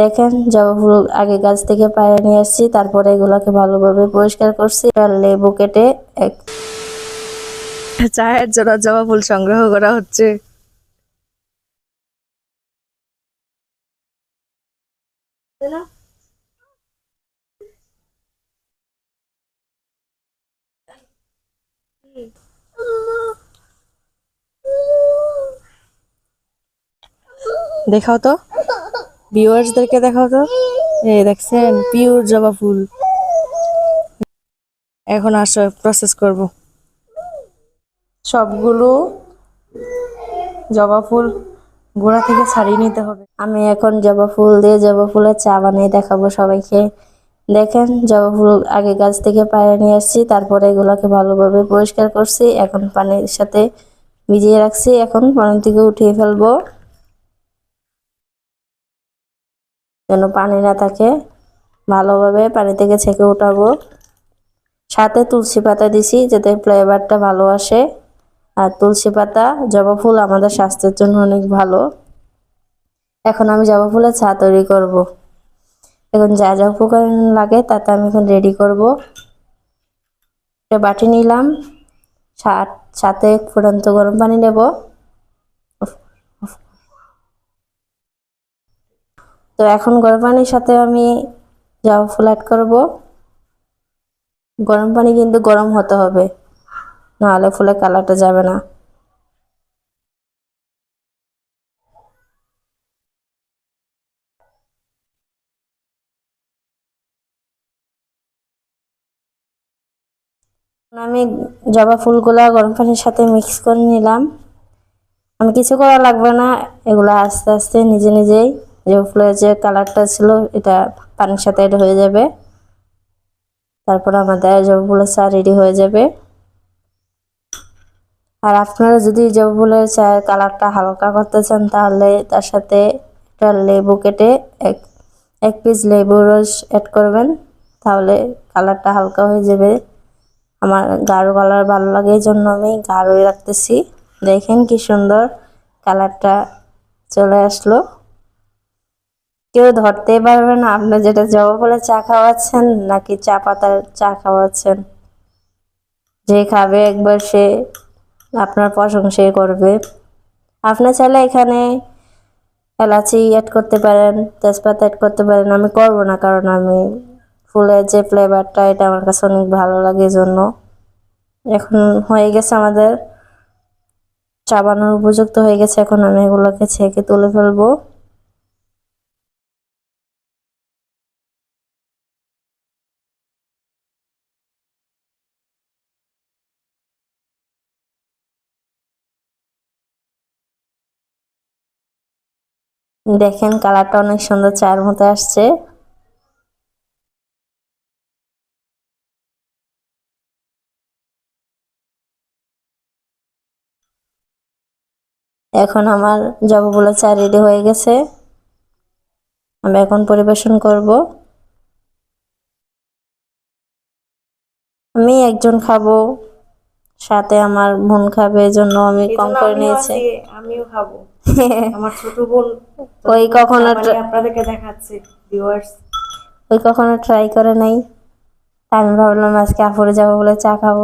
দেখেন, জবা ফুল আগে গাছ থেকে পাড়ে নিয়ে আসছি, তারপরে এগুলাকে ভালোভাবে পরিষ্কার করছি। লেবু কেটে এক চায়ের জন্য জবা ফুল সংগ্রহ করা হচ্ছে। দেখাও তো। ভিউয়ার্সদেরকে দেখাও তো। এই দেখছেন পিওর জবা ফুল। এখন আসো প্রসেস করব। সবগুলো জবা ফুল গোড়া থেকে ছাড়িয়ে নিতে হবে। আমি এখন জবা ফুল দিয়ে জবা ফুলের চা বানিয়ে দেখাবো সবাইকে। দেখেন জবা ফুল আগে গাছ থেকে পাড়ে নিয়ে আসছি, তারপরে এগুলোকে ভালোভাবে পরিষ্কার করছি। এখন পানির সাথে ভিজিয়ে রাখছি। এখন পানি থেকে উঠিয়ে ফেলব। যেন পানি না থাকে। ভালোভাবে পানি থেকে ছেঁকে উঠাবো। সাথে তুলসী পাতা দিছি যাতে ফ্লেভারটা ভালো আসে। আর তুলসী পাতা, জবা ফুল আমাদের স্বাস্থ্যের জন্য অনেক ভালো। এখন আমি জবা ফুলের চা তৈরি করব। এখন যা যা উপকরণ লাগে তাতে আমি এখন রেডি করব। বাটি নিলাম। সাথে ফুটন্ত গরম পানি নেব। তো এখন গরম পানির সাথে আমি জবা ফুল অ্যাড করব। গরম পানি কিন্তু গরম হতে হবে, নাহলে ফুলের কালারটা যাবে না। আমি জবা ফুলগুলা গরম পানির সাথে মিক্স করে নিলাম। আমি কিছু করা লাগবে না, এগুলো আস্তে আস্তে, নিজে নিজেই জবা ফুলের যে কালারটা ছিল, এটা পানির সাথে এটা হয়ে যাবে। তারপর আমাদের জবা ফুলের চা রেডি হয়ে যাবে। আর আপনারা যদি জবা ফুলের চায়ের কালারটা হালকা করতে চান, তাহলে তার সাথে একটা লেবু কেটে এক এক পিস লেবু রস অ্যাড করবেন। তাহলে কালারটা হালকা হয়ে যাবে। আমার গাঢ় কালার ভালো লাগে এই জন্য আমি গাঢ়ই রাখতেছি। দেখেন কি সুন্দর কালারটা চলে আসলো। কেউ ধরতেই পারবে না। আপনি যেটা জবা ফুলের চা খাওয়াচ্ছেন নাকি চা পাতার চা খাওয়াচ্ছেন? যে খাবে একবার সে আপনার প্রশংসাই করবে। আপনি চাইলে এখানে এলাচি অ্যাড করতে পারেন, তেজপাতা অ্যাড করতে পারেন। আমি করব না, কারণ আমি ফুলের যে ফ্লেভারটা এটা আমার কাছে অনেক ভালো লাগে জন্য এখন হয়ে গেছে আমাদের চা বানানোর উপযুক্ত হয়ে গেছে। এখন আমি এগুলোকে ছেঁকে তুলে ফেলব। দেখেন কালারটা অনেক সুন্দর চায়ের মতো আসছে। এখন আমার জবাগুলো চা রেডি হয়ে গেছে। আমি এখন পরিবেশন করব। আমি একজন খাব সাথে আমার বোন খাবে এজন্য আমি কম করে নিয়েছি। আমিও খাব। আমার ছোট বোন ওই কখনো আপনাদেরকে দেখাচ্ছে ভিউয়ার্স ওই কখনো ট্রাই করে নাই। আমি ভাবলাম আজকে আফরে যাব বলে চা খাব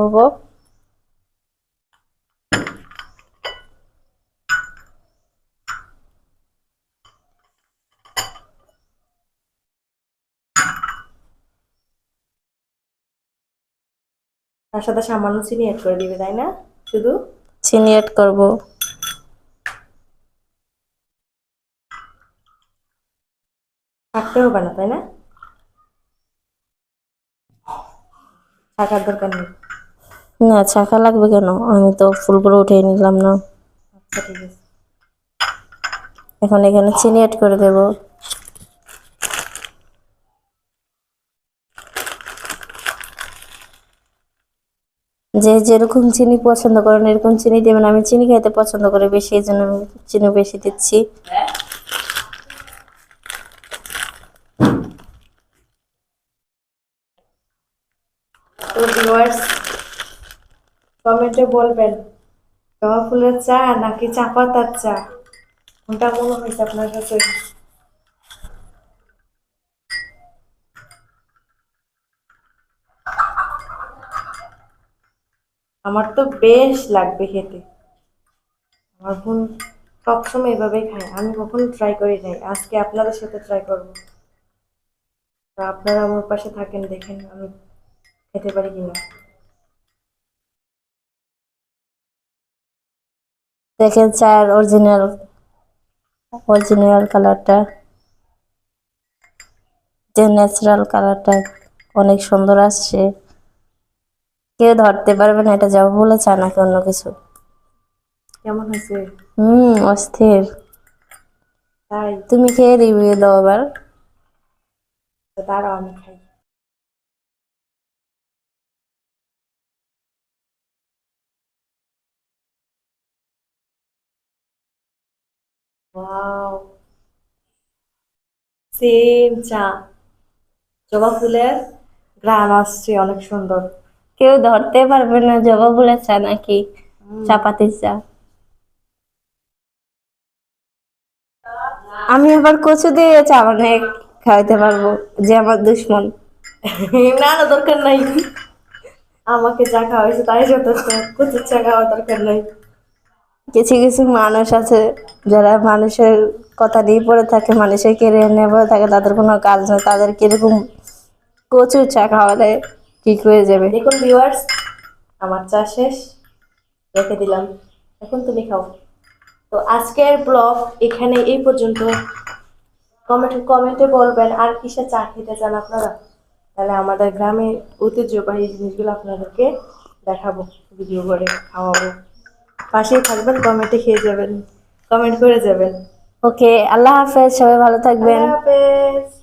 তার সাথে সামান্য চিনি অ্যাড করে দিবে তাই না? শুধু? চিনি অ্যাড করব। থাকতে হবে না তাই না? থাকার দরকার নেই? না ছাকা লাগবে কেন? আমি তো ফুলগুলো উঠিয়ে নিলাম না। আচ্ছা ঠিক আছে। এখন এখানে চিনি অ্যাড করে দেব। যে যেরকম চিনি পছন্দ করেন এরকম চিনি দেবেন। আমি চিনি খেতে পছন্দ করি বেশি এই জন্য আমি চিনি বেশি দিচ্ছি। ভিউয়ার্স কমেন্টে বলবেন জবা ফুলের চা নাকি চা পাতার চা? কোনটা মনে হয়েছে আপনার কাছে? আমার তো বেশ লাগবে খেতে। আমার বোন সবসময় এভাবেই খায়। আমি কখনো ট্রাই করি নাই। আজকে আপনাদের সাথে ট্রাই করব। তা আপনারা আমার পাশে থাকেন, দেখেন আমি খেতে পারি কিনা দেখেন চায়ের অরিজিনাল অরিজিনাল কালারটা যে ন্যাচারাল কালারটা অনেক সুন্দর আসছে। কেউ ধরতে পারবে না এটা যাব বলে চা নাকি অন্য কিছু। কেমন হয়েছে? হুম অস্থির। তাই। তুমি খেয়ে রিভিউ দাও আবার। দাঁড়াও আমি খাই। ওয়াও সেম চা। জবা ফুলের গ্রান আসছে অনেক সুন্দর। কেউ ধরতে পারবে না জবা ফুলের চা নাকি? চাপাতির চা। আমি আবার কচু দিয়ে চা বানিয়ে খাওয়াতে পারব যে আমার দুশ্মন। না না দরকার নাই। আমাকে চা খাওয়াইছে তাই যথেষ্ট। কচুর চা খাওয়া দরকার নাই। কিছু কিছু মানুষ আছে যারা মানুষের কথা নিয়ে পড়ে থাকে, মানুষের কেড়ে নিয়ে পড়ে থাকে, তাদের কোনো কাজ নেই, তাদের কীরকম কচুর চা খাওয়ালে ঠিক হয়ে যাবে? দেখুন ভিউয়ার্স আমার চা শেষ, রেখে দিলাম, এখন তুমি খাও। তো আজকের ব্লগ এখানে এই পর্যন্ত। কমেন্ট কমেন্টে বলবেন, আর কিসে চা খেতে চান আপনারা? তাহলে আমাদের গ্রামের ঐতিহ্যবাহী জিনিসগুলো আপনাদেরকে দেখাবো ভিডিও করে, খাওয়াবো। পাশেই থাকবেন কমেন্টে খেয়ে যাবেন। কমেন্ট করে যাবেন। ওকে আল্লাহ হাফেজ সবাই ভালো থাকবেন। হাফেজ।